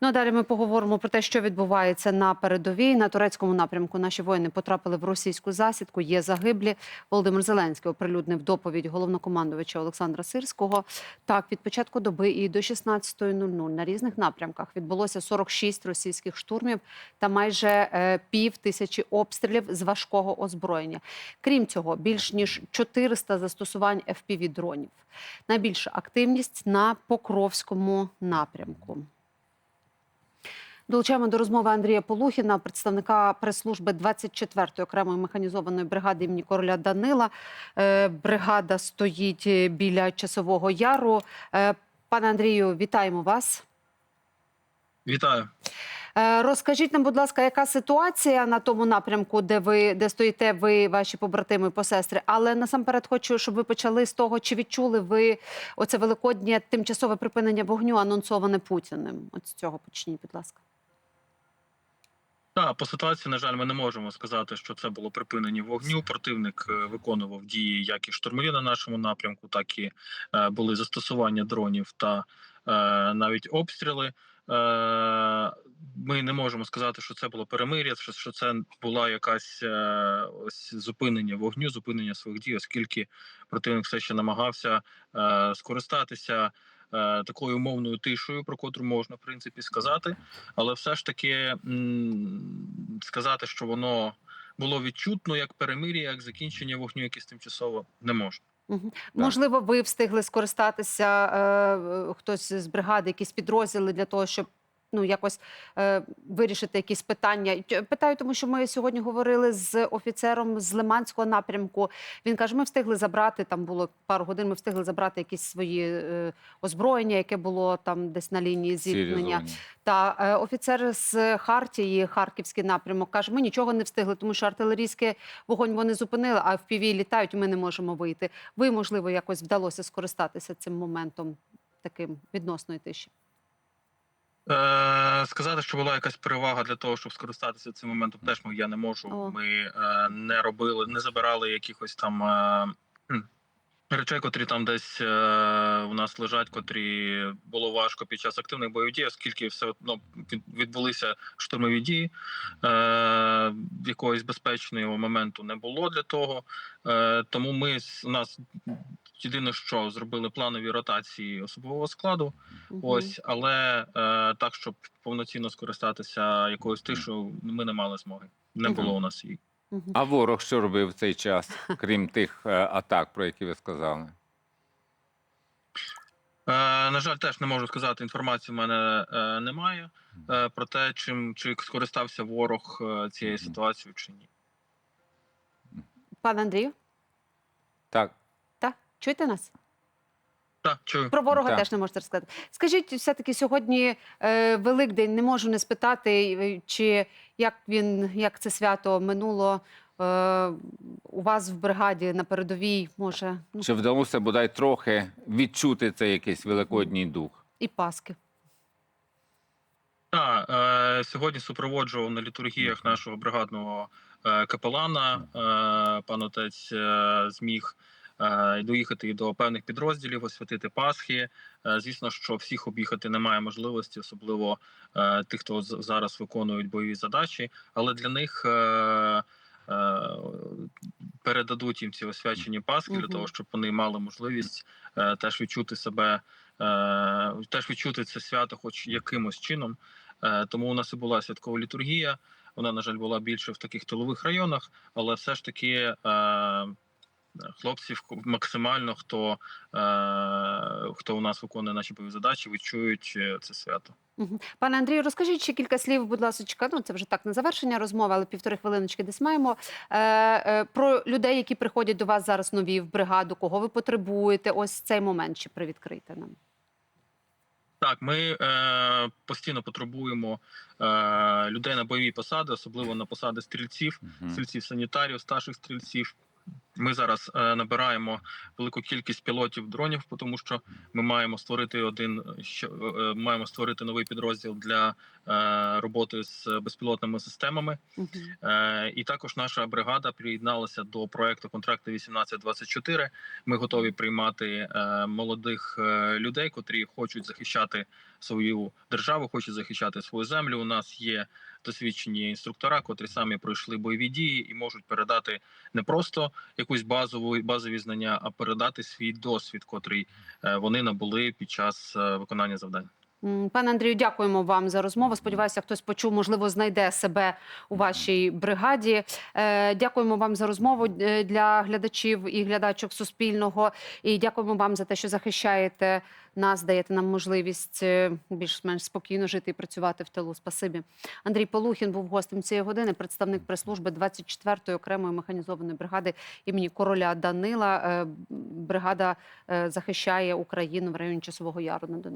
Ну а далі ми поговоримо про те, що відбувається на передовій. На турецькому напрямку наші воїни потрапили в російську засідку. Є загиблі. Володимир Зеленський оприлюднив доповідь головнокомандувача Олександра Сирського. Так, від початку доби і до 16.00 на різних напрямках відбулося 46 російських штурмів та майже е, пів тисячі обстрілів з важкого озброєння. Крім цього, більш ніж 400 застосувань fpv дронів. Найбільша активність на Покровському напрямку. Долучаємо до розмови Андрія Полухіна, представника прес-служби 24-ї окремої механізованої бригади імені короля Данила. Е, Бригада стоїть біля часового яру. Е, Пане Андрію, вітаємо вас. Вітаю. Е, Розкажіть нам, будь ласка, яка ситуація на тому напрямку, де ви де стоїте ви, ваші побратими, посестри? Але насамперед хочу, щоб ви почали з того, чи відчули ви оце великоднє тимчасове припинення вогню, анонсоване Путіним. От з цього почніть, будь ласка. Так, по ситуації, на жаль, ми не можемо сказати, що це було припинення вогню. Противник е, виконував дії як і штурмові на нашому напрямку, так і е, були застосування дронів та е, навіть обстріли. Ми не можемо сказати, що це було перемир'я, що, це була якась ось зупинення вогню, зупинення своїх дій, оскільки противник все ще намагався скористатися такою мовною тишою, про котру можна в принципі сказати, але все ж таки сказати, що воно було відчутно як перемир'я, як закінчення вогню, якесь тимчасово не можна. Угу. Можливо, ви встигли скористатися е, хтось з бригади, якісь підрозділи для того, щоб ну якось е, вирішити якісь питання. Питаю, тому що ми сьогодні говорили з офіцером з Лиманського напрямку. Він каже: ми встигли забрати там було пару годин. Ми встигли забрати якісь свої е, озброєння, яке було там десь на лінії зіткнення. Та е, офіцер з Хартії, Харківський напрямок, каже: ми нічого не встигли, тому що артилерійський вогонь вони зупинили, а в піві літають. Ми не можемо вийти. Ви, можливо, якось вдалося скористатися цим моментом таким відносної тиші. Е, сказати, що була якась перевага для того, щоб скористатися цим моментом, теж ми- я не можу. О. Ми е, не робили, не забирали якихось там. Е, Речей, котрі там десь е, у нас лежать, котрі було важко під час активних бойових дій, оскільки все одно від- відбулися штурмові дії. Е, якогось безпечного моменту не було для того. Е, тому ми у нас єдине, що зробили планові ротації особового складу. Мгм. Ось, але е, так, щоб повноцінно скористатися якоюсь тишою, ми не мали змоги. Не було у нас її. А ворог що робив в цей час, крім тих е, атак, про які ви сказали? Е, на жаль, теж не можу сказати. Інформації в мене е, немає е, про те, чим чи скористався ворог е, цією ситуацією чи ні. Пане Андрію, так чуєте нас? Так, чую. Про ворога Так. теж не можете розказати. Скажіть, все-таки сьогодні е, Великдень, не можу не спитати, е, чи як він, як це свято минуло е, у вас в бригаді на передовій, може, ну, чи вдалося бодай трохи відчути цей якийсь великодній дух? і Паски. Так, е, сьогодні супроводжував на літургіях нашого бригадного е, капелана. Е, пан отець е, зміг доїхати і до певних підрозділів, освятити Пасхи. Е, звісно, що всіх об'їхати немає можливості, особливо е, тих, хто зараз виконують бойові задачі. Але для них е, е, передадуть їм ці освячені Пасхи для того, щоб вони мали можливість е, теж відчути себе, е, теж відчути це свято, хоч якимось чином. Е, Тому у нас і була святкова літургія. Вона, на жаль, була більше в таких тилових районах, але все ж таки е, хлопців максимально хто, е, хто у нас виконує наші бойові задачі, відчують е, це свято. Пане Андрію, розкажіть ще кілька слів, будь ласка, ну це вже так на завершення розмови, але півтори хвилиночки десь маємо. Е, е, про людей, які приходять до вас зараз нові в бригаду, кого ви потребуєте, ось цей момент ще привідкрийте нам. Так, ми е, постійно потребуємо е, людей на бойові посади, особливо на посади стрільців, Мгм. стрільців санітарів, старших стрільців. Ми зараз е, набираємо велику кількість пілотів дронів, тому що ми маємо створити один що е, маємо створити новий підрозділ для е, роботи з безпілотними системами. Е, І також наша бригада приєдналася до проекту контракти 1824. Ми готові приймати е, молодих е, людей, котрі хочуть захищати свою державу, хочуть захищати свою землю. У нас є досвідчені інструктора, котрі самі пройшли бойові дії і можуть передати не просто якусь базову базові знання, а передати свій досвід, котрий е, вони набули під час е, виконання завдань. Пане Андрію, дякуємо вам за розмову. Сподіваюся, хтось почув, можливо, знайде себе у вашій бригаді. Е, Дякуємо вам за розмову е, для глядачів і глядачок Суспільного. І дякуємо вам за те, що захищаєте нас, даєте нам можливість е, більш-менш спокійно жити і працювати в тилу. Спасибі. Андрій Полухін був гостем цієї години, представник прес-служби 24-ї окремої механізованої бригади імені короля Данила. Бригада захищає Україну в районі Часового Яру на Донеччині.